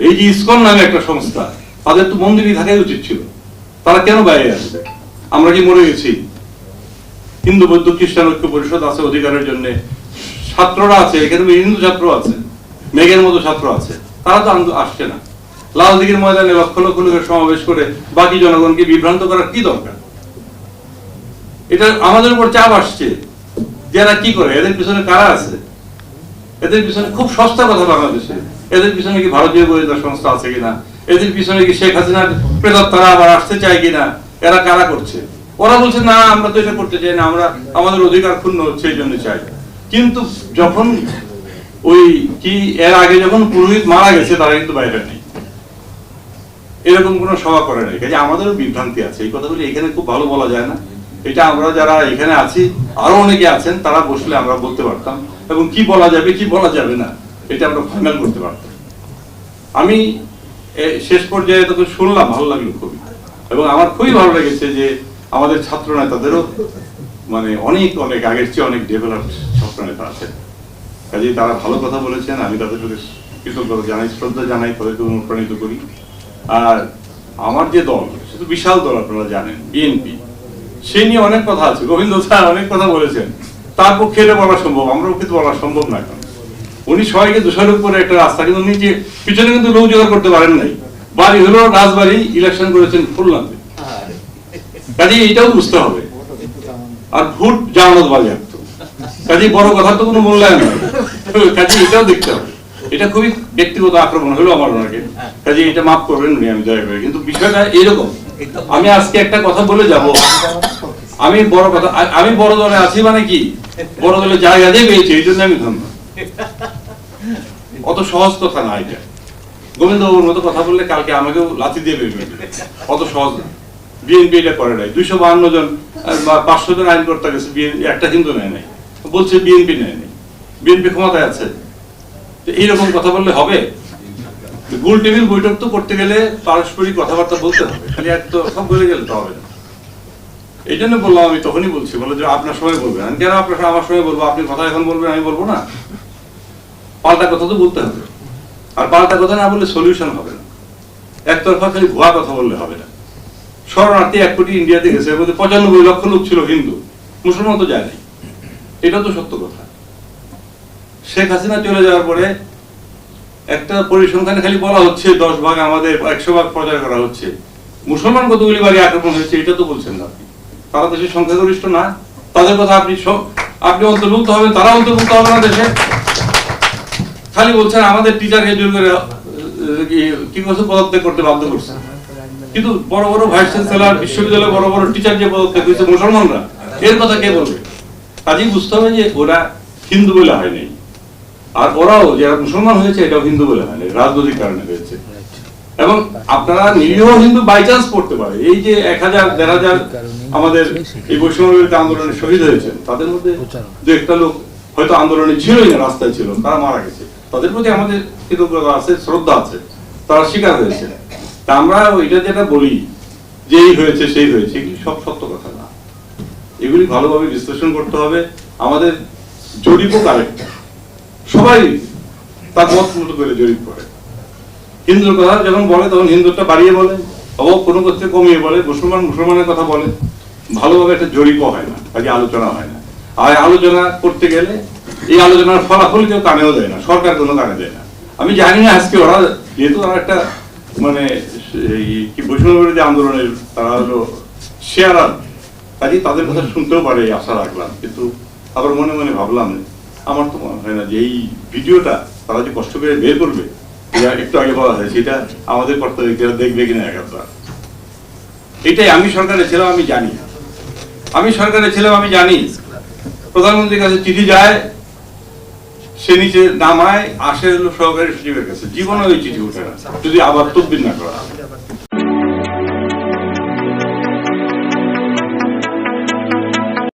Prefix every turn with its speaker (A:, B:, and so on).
A: এই যে ইসকন নামে একটা সংস্থা, তাদের তো মন্দিরই থাকাই উচিত ছিল। তারা কেন বাইরে আসবে? আমরা কি মরে গেছি? হিন্দু, বৌদ্ধ, খ্রিস্টান, ঐক্য পরিষদ আছে অধিকারের জন্য। ছাত্ররা আছে, এখানে হিন্দু ছাত্র আছে, মেঘের মতো ছাত্র আছে। তারা তো আন্দো- আসছে না। লাল দিঘির ময়দানে লক্ষ লক্ষ লোকের সমাবেশ করে বাকি জনগণকে বিভ্রান্ত করার কি দরকার? এটা আমাদের উপর চাপ আসছে। যে এরা কি করে? এদের পিছনে কারা আছে? এদের পিছনে খুব সস্তা কথা বাংলাদেশে। এদের পিছনে কি ভারতীয় গোয়েন্দা সংস্থা আছে কিনা? এদের পিছনে কি শেখ হাসিনার তারা আবার আসতে চায় কিনা? এরা কারা করছে? ওরা বলছে, না, আমরা তো এটা করতে চাই না, আমরা আমাদের অধিকার ক্ষুণ্ণ হচ্ছে এই জন্য চাই। কিন্তু যখন ওই কি এর আগে যখন পুরোহিত মারা গেছে, তারা কিন্তু বাইরে নেই। এরকম কোনো সভা করে নাই। কাজে আমাদেরও বিভ্রান্তি আছে। এই কথাগুলি এখানে খুব ভালো বলা যায় না। এটা আমরা যারা এখানে আছি, আরও অনেকে আছেন, তারা বসলে আমরা বলতে পারতাম। এবং কি বলা যাবে, কি বলা যাবে না, এটা আমরা ফাইনাল করতে পারতাম। আমি শেষ পর্যায়ে তোকে শুনলাম, ভালো লাগল খুবই এবং আমার খুবই ভালো লেগেছে যে আমাদের ছাত্র নেতাদেরও মানে অনেক অনেক আগের চেয়ে অনেক ডেভেলপ ছাত্র নেতা আছেন। কাজেই তারা ভালো কথা বলেছেন, আমি তাদের প্রতি কৃতজ্ঞতা জানাই, শ্রদ্ধা জানাই, তাদেরকে অনুপ্রাণিত করি। আর আমার যে দল সে তো বিশাল দল আপনারা জানেন বিএনপি সে নিয়ে অনেক কথা আছে। গোবিন্দ স্যার অনেক কথা বলেছেন। তার পক্ষে এটা বলা সম্ভব আমরা পক্ষে তো বলা সম্ভব না উনি সবাইকে দোষারোপ করে একটা রাস্তা কিন্তু নিজে পিছনে কিন্তু লোক জোগাড় করতে পারেন নাই। বাড়ি হলো রাজবাড়ি ইলেকশন করেছেন খুলনাতে কাজে এটাও বুঝতে হবে। আর ভোট জামানত বাজেয়াপ্ত। কাজে বড় কথা তো কোনো মূল্যায়ন নয়। কাজে এটাও দেখতে হবে। এটা খুবই ব্যক্তিগত আক্রমণ হলো আমার ওনাকে। কাজে এটা মাফ করবেন উনি, আমি দয়া করে কিন্তু বিষয়টা এরকম। আমি আজকে একটা কথা বলে যাব। আমি বড় কথা আমি বড় দলে আছি মানে কি? বড় দলে জায়গা দিয়ে পেয়েছি এই জন্য আমি ধন্য। অত সহজ কথা না এটা। গোবিন্দ বাবুর মতো কথা বললে কালকে আমাকেও লাথি দিয়ে বের করে দিবে। অত সহজ না। বিএনপি এটা করে নাই। দুইশো বাহান্ন জন বা পাঁচশো জন আইন করতে গেছে বিএনপি একটা কিন্তু নেয় নাই। বলছে বিএনপি নেয় নাই। বিএনপি ক্ষমতায় আছে। তো এইরকম কথা বললে হবে? গোল টেবিল বৈঠক তো করতে গেলে পারস্পরিক কথাবার্তা বলতে হবে। খালি এক তো সব বলে গেলে তো হবে না। এই জন্য বললাম আমি তখনই বলছি বলে যে আপনার সময় বলবেন। আমি কেন আপনার আমার সময় বলব? আপনি কথা এখন বলবেন, আমি বলব না। পাল্টা কথা তো বলতে হবে। আর পাল্টা কথা না বললে সলিউশন হবে না। একতরফা খালি ভুয়া কথা বললে হবে না। শরণার্থী এক কোটি ইন্ডিয়াতে গেছে, এর মধ্যে পঁচানব্বই লক্ষ লোক ছিল হিন্দু। মুসলমান তো যায় নাই। এটা তো সত্য কথা। শেখ হাসিনা চলে যাওয়ার পরে একটা পরিসংখ্যানে খালি বলা হচ্ছে, দশ ভাগ আমাদের, একশো ভাগ প্রচার করা হচ্ছে। মুসলমান কতগুলি বাড়ি আক্রমণ হয়েছে এটা তো বলছেন না আপনি। তারা দেশের সংখ্যাগরিষ্ঠ না। তাদের কথা আপনি আপনি অন্তর্ভুক্ত হবেন, তারা অন্তর্ভুক্ত হবে না দেশে। খালি বলছেন আমাদের টিচারকে জোর করে কি- করছে পদত্যাগ করতে বাধ্য করছে। কিন্তু বড় বড় ভাইস চ্যান্সেলর বিশ্ববিদ্যালয়ে বড় বড় টিচার যে পদত্যাগ করেছে মুসলমানরা এর কথা কে বলবে? কাজেই বুঝতে হবে যে ওরা হিন্দু বলে হয় নাই আর ওরাও যারা মুসলমান হয়েছে এটাও হিন্দু বলে হয় নাই রাজনৈতিক কারণে হয়েছে। এবং আপনারা নিরীহ হিন্দু বাই চান্স পড়তে পারে এই যে এক হাজার দেড় হাজার আমাদের এই বৈষম্য বিরোধী আন্দোলনে শহীদ হয়েছেন তাদের মধ্যে দু একটা লোক হয়তো আন্দোলনে ছিলই না রাস্তায় ছিল তারা মারা গেছে। তাদের প্রতি আমাদের কৃতজ্ঞতা আছে, শ্রদ্ধা আছে, তারা শিকার হয়েছে। তা আমরা ওইটা যেটা বলি, যে এই হয়েছে, সেই হয়েছে, এগুলি সব সত্য কথা না। এগুলি ভালোভাবে বিশ্লেষণ করতে হবে। আমাদের জরিপও কারেক্ট সবাই তার মত মতো করে জরিপ করে। হিন্দুর কথা যখন বলে, তখন হিন্দুটা বাড়িয়ে বলে, অবাক কোনো ক্ষেত্রে কমিয়ে বলে, মুসলমান মুসলমানের কথা বলে। ভালোভাবে একটা জরিপও হয় না, কাজে আলোচনা হয় না। আর আলোচনা করতে গেলে এই আলোচনার ফলাফল কেউ কানেও দেয় না, সরকার কোনো কানে দেয় না। আমি জানি না আজকে ওরা, যেহেতু তারা একটা মানে কি বৈষম্য বিরোধী আন্দোলনের, তারা হলো শেয়ারার কাজে তাদের কথা শুনতেও পারে আশা রাখলাম। কিন্তু আবার মনে মনে ভাবলাম, আমার তো মনে হয় না যে এই ভিডিওটা তারা যে কষ্ট করে বের করবে, এটা একটু আগে বলা হয়েছে সেটা আমাদের কর্তব্য কেউ দেখবে কিনা একবার এটাই আমি সরকারে ছিলাম আমি জানি। আমি সরকারে ছিলাম আমি জানি, প্রধানমন্ত্রীর কাছে চিঠি যায় সে নিচে নামায়, আসে হলো সহকারী সচিবের কাছে জীবনে ওই চিঠি উঠে না যদি আবার তদবির না করা।